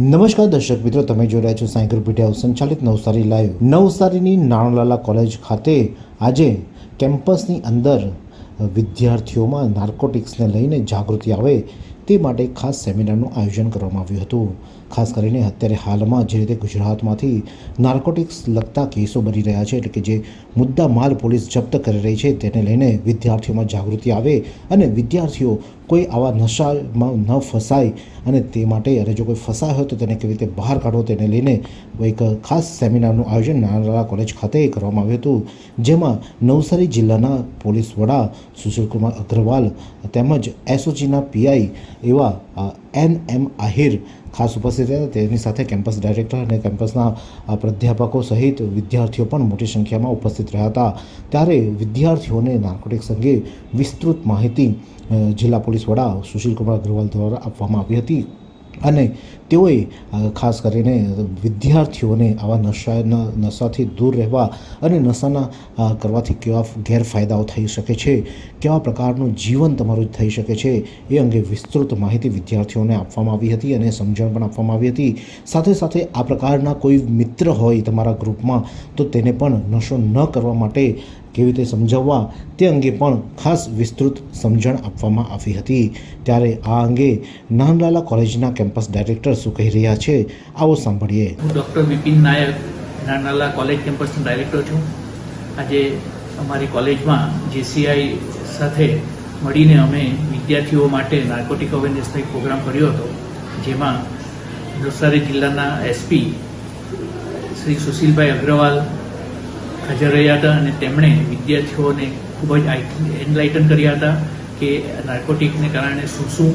નમસ્કાર દર્શક મિત્રો, તમે જોઈ રહ્યા છો સાયકલ મીડિયા સંચાલિત નવસારી લાઈવ નવસારીની નાણલાલા કોલેજ ખાતે આજે કેમ્પસની અંદર વિદ્યાર્થીઓમાં નાર્કોટિક્સને લઈને જાગૃતિ આવે તે માટે ખાસ સેમિનારનું આયોજન કરવામાં આવ્યું હતું. ખાસ કરીને અત્યારે હાલમાં જે રીતે ગુજરાતમાંથી નાર્કોટિક્સ લગતા કેસો બની રહ્યા છે, એટલે કે જે મુદ્દા માલ પોલીસ જપ્ત કરી રહી છે, તેને લઈને વિદ્યાર્થીઓમાં જાગૃતિ આવે અને વિદ્યાર્થીઓ કોઈ આવા નશામાં ન ફસાય અને તે માટે અને જો કોઈ ફસાય હોય તો તેને કેવી રીતે બહાર કાઢવો તેને લઈને એક ખાસ સેમિનારનું આયોજન નાનાલા કોલેજ ખાતે કરવામાં આવ્યું હતું. જેમાં નવસારી જિલ્લાના પોલીસ વડા સુશીલકુમાર અગ્રવાલ તેમજ એસઓજીના પીઆઈ એવા એન એમ આહિર ખાસ ઉપસ્થિત રહ્યા તેની સાથે કેમ્પસ ડાયરેક્ટર અને કેમ્પસના પ્રાધ્યાપકો સહિત વિદ્યાર્થીઓ પણ મોટી સંખ્યામાં ઉપસ્થિત રહ્યા હતા. ત્યારે વિદ્યાર્થીઓને નાર્કોટિક્સ અંગે વિસ્તૃત માહિતી જિલ્લા પોલીસ વડા સુશીલ કુમાર અગ્રવાલ દ્વારા આપવામાં આવી હતી. અને તેઓએ ખાસ કરીને વિદ્યાર્થીઓને આવા નશાના નશાથી દૂર રહેવા અને નશાના કરવાથી કેવા ગેરફાયદાઓ થઈ શકે છે, કેવા પ્રકારનું જીવન તમારું થઈ શકે છે, એ અંગે વિસ્તૃત માહિતી વિદ્યાર્થીઓને આપવામાં આવી હતી અને સમજણ પણ આપવામાં આવી હતી. સાથે સાથે આ પ્રકારના કોઈ મિત્ર હોય તમારા ગ્રુપમાં, તો તેને પણ નશો ન કરવા માટે કેવી રીતે સમજાવવા તે અંગે પણ ખાસ વિસ્તૃત સમજણ આપવામાં આવી હતી. ત્યારે આ અંગે નાનલાલા કોલેજના કેમ્પસ ડાયરેક્ટર શું કહી રહ્યા છે, આવો સાંભળીએ. હું ડૉક્ટર વિપિન નાયક, નાનલાલા કોલેજ કેમ્પસનો ડાયરેક્ટર છું. આજે અમારી કોલેજમાં જેસીઆઈ સાથે મળીને અમે વિદ્યાર્થીઓ માટે નાર્કોટિક અવેરનેસનો એક પ્રોગ્રામ કર્યો હતો, જેમાં નવસારી જિલ્લાના એસપી શ્રી સુશીલભાઈ અગ્રવાલ હાજર રહ્યા હતા અને તેમણે વિદ્યાર્થીઓને ખૂબ જ એનલાઇટન કર્યા હતા કે નાર્કોટિકને કારણે શું શું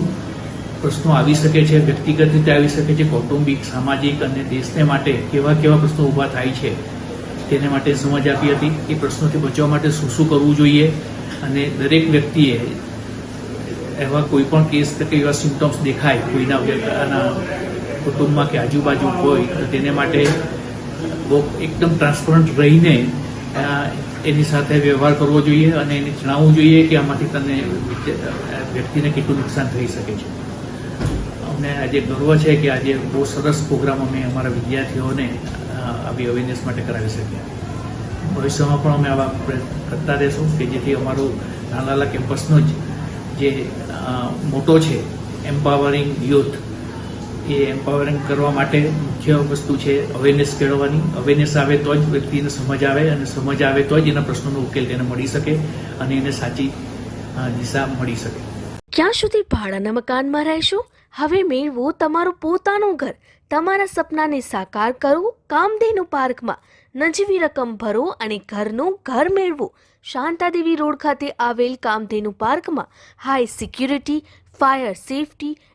પ્રશ્નો આવી શકે છે, વ્યક્તિગત રીતે આવી શકે છે, કૌટુંબિક, સામાજિક અને દેશને માટે કેવા કેવા પ્રશ્નો ઊભા થાય છે, તેને માટે સમજ આપી હતી, એ પ્રશ્નોથી બચવા માટે શું શું કરવું જોઈએ અને દરેક વ્યક્તિએ એવા કોઈ પણ કેસ કે એવા સિમ્ટમ્સ દેખાય, કોઈના કુટુંબમાં કે આજુબાજુ હોય, તો તેને માટે બહુ એકદમ ટ્રાન્સપરન્ટ રહીને એની સાથે વ્યવહાર કરવો જોઈએ અને એને જણાવવું જોઈએ કે આમાંથી તને વ્યક્તિને કેટલું નુકસાન થઈ શકે છે. અમને આજે ગર્વ છે કે આજે બહુ સરસ પ્રોગ્રામ અમે અમારા વિદ્યાર્થીઓને આવી અવેરનેસ માટે કરાવી શક્યા. ભવિષ્યમાં પણ અમે આવા કરતા રહીશું કે જેથી અમારું નાનાલા કેમ્પસનો જ જે મોટો છે એમ્પાવરિંગ યુથ એ એમ્પાવરિંગ કરવા માટે મુખ્ય વસ્તુ છે અવેરનેસ કેળવવાની. અવેરનેસ આવે તો જ વ્યક્તિને સમજ આવે અને સમજ આવે તો જ એના પ્રશ્નોનો ઉકેલ તેને મળી શકે અને એને સાચી દિશા મળી શકે. ક્યાં સુધી ભાડાના મકાનમાં રહેશો? હવે મેળવો તમારું પોતાનું ઘર. તમારા સપનાને સાકાર કરો, કામધેનુ પાર્કમાં. નજીવી રકમ ભરો અને ઘરનું ઘર મેળવો. શાંતાદેવી રોડ ખાતે આવેલ કામધેનુ પાર્કમાં high security fire safety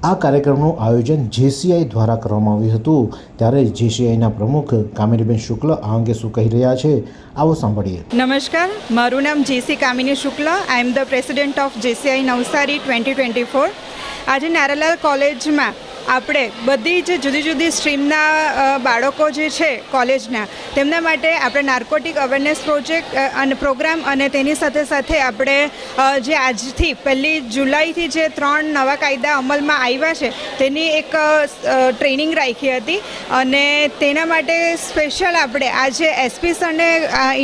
આ કાર્યક્રમનું આયોજન જેસીઆઈ દ્વારા કરવામાં આવ્યું હતું. ત્યારે જેસીઆઈના પ્રમુખ કામિનીબેન શુક્લ આ અંગે શું કહી રહ્યા છે, આવો સાંભળીએ. નમસ્કાર, મારું નામ JC Kamini Shukla. I am the president of JCI Navsari twenty twenty four આજે નારાલાલ કોલેજમાં આપણે બધી જ જુદી જુદી સ્ટ્રીમના બાળકો જે છે કોલેજના, તેમના માટે આપણે નાર્કોટિક અવેરનેસ પ્રોજેક્ટ અને પ્રોગ્રામ અને તેની સાથે સાથે આપણે જે આજથી પહેલી જુલાઈથી જે ત્રણ નવા કાયદા અમલમાં આવ્યા છે, તેની એક ટ્રેનિંગ રાખી હતી. અને તેના માટે સ્પેશિયલ આપણે આજે એસપી સરને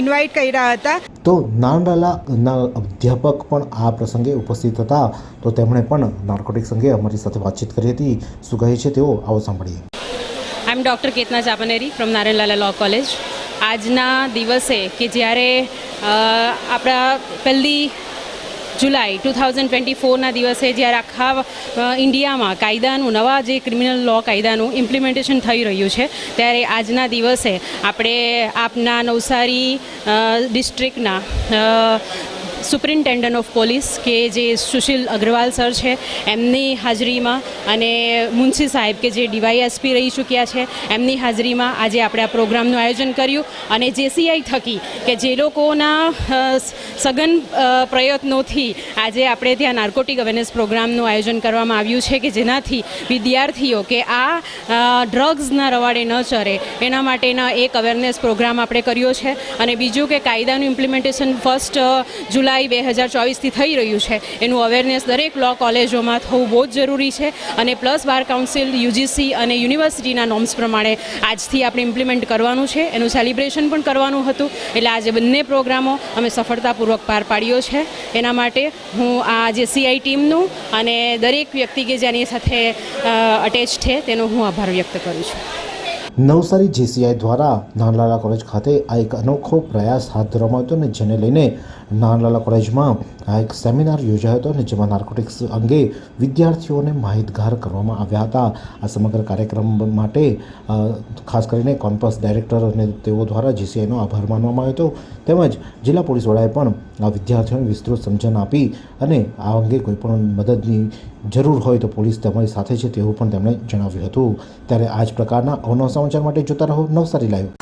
ઇન્વાઇટ કર્યા હતા. તો નાનલાલાના અધ્યાપક પણ આ પ્રસંગે ઉપસ્થિત હતા. તો તેમણે પણ નાર્કોટિક્સ અંગે અમારી સાથે વાતચીત કરી હતી. શું કહે છે તેઓ? આવો સાંભળીએ. I am doctor Ketana Chapneri from Narayanlala law college આજના દિવસે કે જ્યારે આપણા પહેલી જુલાઈ ટુ થાઉઝન્ડ ટ્વેન્ટી ફોરના દિવસે જ્યારે આખા ઇન્ડિયામાં કાયદાનું, નવા જે ક્રિમિનલ લો કાયદાનું ઇમ્પ્લિમેન્ટેશન થઈ રહ્યું છે, ત્યારે આજના દિવસે આપણે આપના નવસારી ડિસ્ટ્રિક્ટના સુપ્રિન્ટેન્ડન્ટ ઓફ પોલીસ કે જે સુશીલ અગ્રવાલ સર છે, એમની હાજરીમાં અને મુનશી સાહેબ કે જે ડીવાયએસપી રહી ચૂક્યા છે, એમની હાજરીમાં આજે આપણે આ પ્રોગ્રામનું આયોજન કર્યું અને જેસીઆઈ થકી કે જે લોકોના સઘન પ્રયત્નોથી આજે આપણે ત્યાં નાર્કોટિક અવેરનેસ પ્રોગ્રામનું આયોજન કરવામાં આવ્યું છે કે જેનાથી વિદ્યાર્થીઓ કે આ ડ્રગ્સના રવાડે ન ચરે, એના માટેના એક અવેરનેસ પ્રોગ્રામ આપણે કર્યો છે અને બીજું કે કાયદાનું ઇમ્પ્લિમેન્ટેશન ફર્સ્ટ જુલાઈ બે હજાર ચોવીસથી થઈ રહ્યું છે. એનું અવેરનેસ દરેક લો કોલેજોમાં થવું બહુ જ જરૂરી છે અને પ્લસ બાર કાઉન્સિલ યુજીસી અને યુનિવર્સિટીના નોર્મ્સ પ્રમાણે આજથી આપણે ઇમ્પ્લિમેન્ટ કરવાનું છે. એનું સેલિબ્રેશન પણ કરવાનું હતું. એટલે આજે બંને પ્રોગ્રામો અમે સફળતાપૂર્વક પાર પાડ્યો છે. એના માટે હું આ જે સીઆઈ ટીમનું અને દરેક વ્યક્તિ કે જેની સાથે અટેચ છે, તેનો હું આભાર વ્યક્ત કરું છું. નવસારી જેસીઆઈ દ્વારા નાનલાલા કોલેજ ખાતે આ એક અનોખો પ્રયાસ હાથ ધરવામાં હતો અને જેને લઈને નાનલાલા કોલેજમાં આ એક સેમિનાર યોજાયો હતો અને જેમાં નાર્કોટિક્સ અંગે વિદ્યાર્થીઓને માહિતગાર કરવામાં આવ્યા હતા. આ સમગ્ર કાર્યક્રમ માટે ખાસ કરીને કોન્ફરન્સ ડાયરેક્ટર અને તેઓ દ્વારા જેસીઆઈનો આભાર માનવામાં આવ્યો હતો. તેમજ જિલ્લા પોલીસ વડાએ પણ આ વિદ્યાર્થીઓને વિસ્તૃત સમજણ આપી અને આ અંગે કોઈ પણ મદદની જરૂર હોય તો પોલીસ તમારી સાથે છે તેવું પણ તેમણે જણાવ્યું હતું. ત્યારે આ જ પ્રકારના અવનવ સમાચાર માટે જોતા રહો નવસારી લાઈવ.